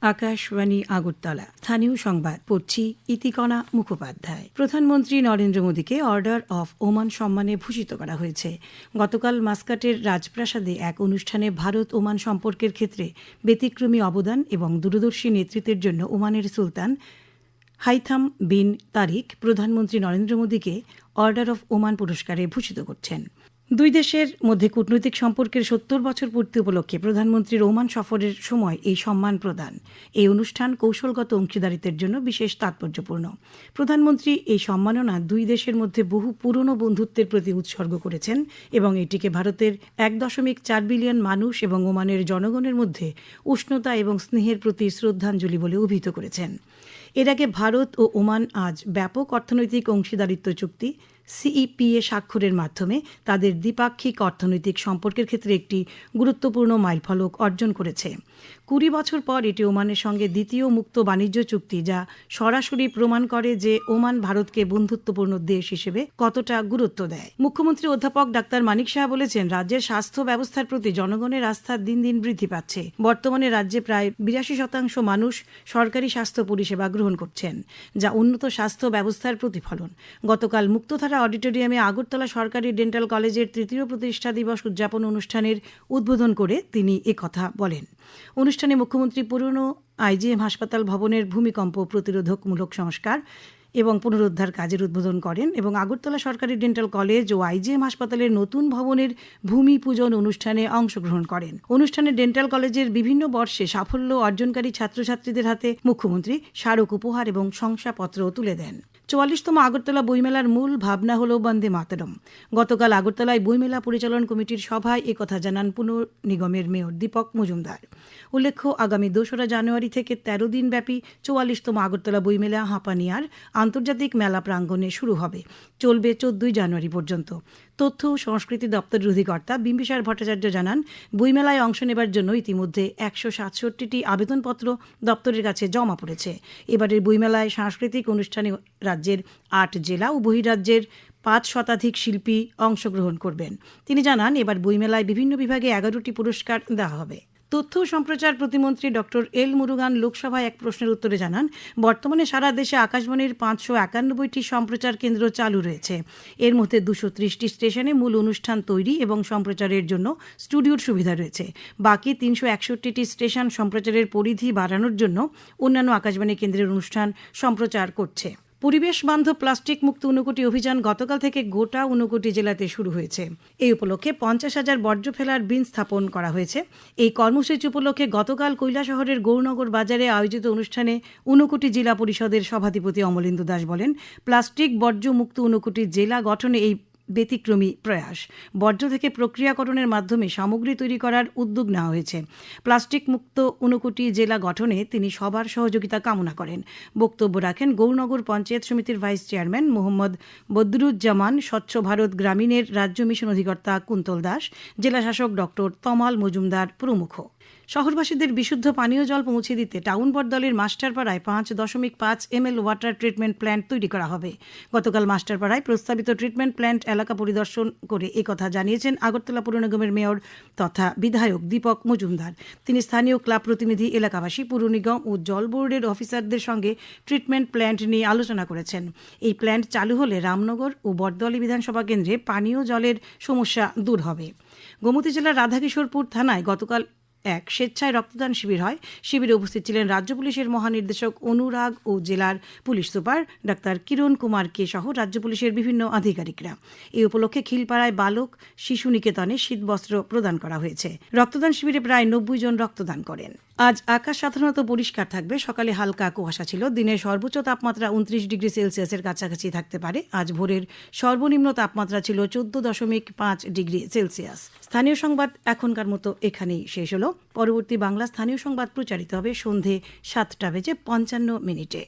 আকাশবাণী আগরতলা। স্থানীয় সংবাদ, পড়ছি ইতিকণা মুখোপাধ্যায়। প্রধানমন্ত্রী নরেন্দ্র মোদীকে অর্ডার অফ ওমান সম্মানে ভূষিত করা হয়েছে। গতকাল মাস্কাটের রাজপ্রাসাদে এক অনুষ্ঠানে ভারত ওমান সম্পর্কের ক্ষেত্রে ব্যতিক্রমী অবদান এবং দূরদর্শী নেতৃত্বের জন্য ওমানের সুলতান হাইথাম বিন তারিক প্রধানমন্ত্রী নরেন্দ্র মোদীকে অর্ডার অফ ওমান পুরস্কারে ভূষিত করছেন। দুই দেশের মধ্যে কূটনৈতিক সম্পর্কের সত্তর বছর পূর্তি উপলক্ষে প্রধানমন্ত্রীর ওমান সফরের সময় এই সম্মান প্রদান। এই অনুষ্ঠান কৌশলগত অংশীদারিত্বের জন্য বিশেষ তাৎপর্যপূর্ণ। প্রধানমন্ত্রী এই সম্মাননা দুই দেশের মধ্যে বহু পুরনো বন্ধুত্বের প্রতি উৎসর্গ করেছেন এবং এটিকে ভারতের এক দশমিক চার বিলিয়ন মানুষ এবং ওমানের জনগণের মধ্যে উষ্ণতা এবং স্নেহের প্রতি শ্রদ্ধাঞ্জলি বলে অভিহিত করেছেন। এর আগে ভারত ও ওমান আজ ব্যাপক অর্থনৈতিক অংশীদারিত্ব চুক্তি, সিইপিএ স্বাক্ষরের মাধ্যমে তাদের দ্বিপাক্ষিক অর্থনৈতিক সম্পর্কের ক্ষেত্রে একটি গুরুত্বপূর্ণ মাইলফলক অর্জন করেছে। কুড়ি বছর পর এটি ওমানের সঙ্গে দ্বিতীয় মুক্ত বাণিজ্য চুক্তি, যা সরাসরি প্রমাণ করে যে ওমান ভারতকে বন্ধুত্বপূর্ণ দেশ হিসেবে কতটা গুরুত্ব দেয়। মুখ্যমন্ত্রী অধ্যাপক ডাক্তার মানিক শাহ বলেছেন, রাজ্যের স্বাস্থ্য ব্যবস্থার প্রতি জনগণের আস্থা দিন দিন বৃদ্ধি পাচ্ছে। বর্তমানে রাজ্যে প্রায় বিরাশি শতাংশ মানুষ সরকারি স্বাস্থ্য পরিষেবা গ্রহণ করছেন, যা উন্নত স্বাস্থ্য ব্যবস্থার প্রতিফলন। গতকাল মুক্তধারা অডিটোরিয়ামে আগরতলা সরকারি ডেন্টাল কলেজের তৃতীয় প্রতিষ্ঠা দিবস উদযাপন অনুষ্ঠানের উদ্বোধন করে তিনি একথা বলেন। অনুষ্ঠানে মুখ্যমন্ত্রী পুরনো আইজিএম হাসপাতাল ভবনের ভূমিকম্প প্রতিরোধকমূলক সংস্কার এবং পুনরুদ্ধার কাজের উদ্বোধন করেন এবং আগরতলা সরকারি ডেন্টাল কলেজ ও আইজিএম হাসপাতালের নতুন ভবনের ভূমি পূজন অনুষ্ঠানে অংশগ্রহণ করেন। অনুষ্ঠানে ডেন্টাল কলেজের বিভিন্ন বর্ষে সাফল্য অর্জনকারী ছাত্রছাত্রীদের হাতে মুখ্যমন্ত্রী স্মারক উপহার এবং শংসাপত্র তুলে দেন। চুয়াল্লিশতম আগরতলা বইমেলার মূল ভাবনা হল বন্দে মাতরম। গতকাল আগরতলায় বইমেলা পরিচালন কমিটির সভায় একথা জানান পুনঃ নিগমের মেয়র দীপক মজুমদার। উল্লেখ্য, আগামী দোসরা জানুয়ারি থেকে তেরো দিনব্যাপী চুয়াল্লিশতম আগরতলা বইমেলা হাঁপানিয়ার আন্তর্জাতিক মেলা প্রাঙ্গণে শুরু হবে। চলবে চোদ্দই জানুয়ারি পর্যন্ত। তথ্য ও সংস্কৃতি দপ্তরের অধিকর্তা বিম্বিসার ভট্টাচার্য জানান, বইমেলায় অংশ নেবার জন্য ইতিমধ্যে একশো সাতষট্টিটি আবেদনপত্র দপ্তরের কাছে জমা পড়েছে। এবারের বইমেলায় সাংস্কৃতিক অনুষ্ঠানে রাজ্যের আট জেলা ও বহিরাজ্যের পাঁচ শতাধিক শিল্পী অংশগ্রহণ করবেন। তিনি জানান, এবার বইমেলায় বিভিন্ন বিভাগে এগারোটি পুরস্কার দেওয়া হবে। তথ্য সম্প্রচার প্রতিমন্ত্রী ডক্টর এল মুরুগান লোকসভায় এক প্রশ্নের উত্তরে জানান, বর্তমানে সারা দেশে আকাশবাণীর পাঁচশো একানব্বইটি সম্প্রচার কেন্দ্র চালু রয়েছে। এর মধ্যে দুশো ত্রিশটি স্টেশনে মূল অনুষ্ঠান তৈরি এবং সম্প্রচারের জন্য স্টুডিওর সুবিধা রয়েছে। বাকি তিনশো একষট্টিটি স্টেশন সম্প্রচারের পরিধি বাড়ানোর জন্য অন্যান্য আকাশবাণী কেন্দ্রের অনুষ্ঠান সম্প্রচার করছে। পরিবেশ বান্ধব প্লাস্টিক মুক্ত ঊনকোটি অভিযান গতকাল থেকে গোটা ঊনকোটি জেলাতে শুরু হয়েছে। এই উপলক্ষে পঞ্চাশ হাজার বর্জ্য ফেলার বিন স্থাপন করা হয়েছে। এই কর্মসূচি উপলক্ষে গতকাল কৈলাসহরের গৌরনগর বাজারে আয়োজিত অনুষ্ঠানে ঊনকোটি জেলা পরিষদের সভাধিপতি অমলেন্দু দাস বলেন, প্লাস্টিক বর্জ্য মুক্ত ঊনকোটি জেলা গঠনে এই ব্যতিক্রমী প্রয়াস। বর্জ্য থেকে প্রক্রিয়াকরণের মাধ্যমে সামগ্রী তৈরি করার উদ্যোগ নেওয়া হয়েছে। প্লাস্টিক মুক্ত ঊনকোটি জেলা গঠনে তিনি সবার সহযোগিতা কামনা করেন। বক্তব্য রাখেন গৌরনগর পঞ্চায়েত সমিতির ভাইস চেয়ারম্যান মোহাম্মদ বদরুজ্জামান, স্বচ্ছ ভারত গ্রামীণের রাজ্য মিশন অধিকর্তা কুন্তল দাস, জেলা শাসক ডক্টর তমাল মজুমদার প্রমুখ। শহরবাসীদের বিশুদ্ধ পানীয় জল পৌঁছে দিতে টাউন বটদলের মাস্টারপাড়ায় পাঁচ দশমিক পাঁচ এম ওয়াটার ট্রিটমেন্ট প্ল্যান্ট তৈরি করা হবে। গতকাল মাস্টারপাড়ায় প্রস্তাবিত ট্রিটমেন্ট প্ল্যান্ট এলাকা পরিদর্শন করে একথা জানিয়েছেন আগরতলা পুর নিগমের মেয়র তথা বিধায়ক দীপক মজুমদার। তিনি স্থানীয় ক্লাব প্রতিনিধি এলাকাবাসী, পুর নিগম ও জল বোর্ডের অফিসারদের সঙ্গে ট্রিটমেন্ট প্ল্যান্ট নিয়ে আলোচনা করেছেন। এই প্ল্যান্ট চালু হলে রামনগর ও বটদলি বিধানসভা কেন্দ্রে পানীয় জলের সমস্যা দূর হবে। গোমতী জেলার রাধাকিশোরপুর থানায় গতকাল এক স্বেচ্ছায় রক্তদান শিবির হয়। শিবিরে উপস্থিত ছিলেন রাজ্য পুলিশের মহানির্দেশক অনুরাগ ও জেলার police super doctor Kiran Kumar কে সহ রাজ্য পুলিশের বিভিন্ন আধিকারিকরা। এই উপলক্ষে খিলপাড়ায় বালক শিশু নিকেতনে শীতবস্ত্র প্রদান করা হয়েছে। রক্তদান শিবিরে প্রায় নব্বই জন রক্তদান করেন। আজ আকাশ সাধারণত পরিষ্কার থাকবে। সকালে হালকা কুয়াশা ছিল। দিনের সর্বোচ্চ তাপমাত্রা উনত্রিশ ডিগ্রি সেলসিয়াসের কাছাকাছি থাকতে পারে। আজ ভোরের সর্বনিম্ন তাপমাত্রা ছিল চোদ্দ দশমিক পাঁচ ডিগ্রি সেলসিয়াস। স্থানীয় সংবাদ এখনকার মতো এখানেই শেষ হলো। পরবর্তী বাংলা স্থানীয় সংবাদ প্রচারিত হবে সন্ধে সাতটা বেজে পঞ্চান্ন মিনিটে।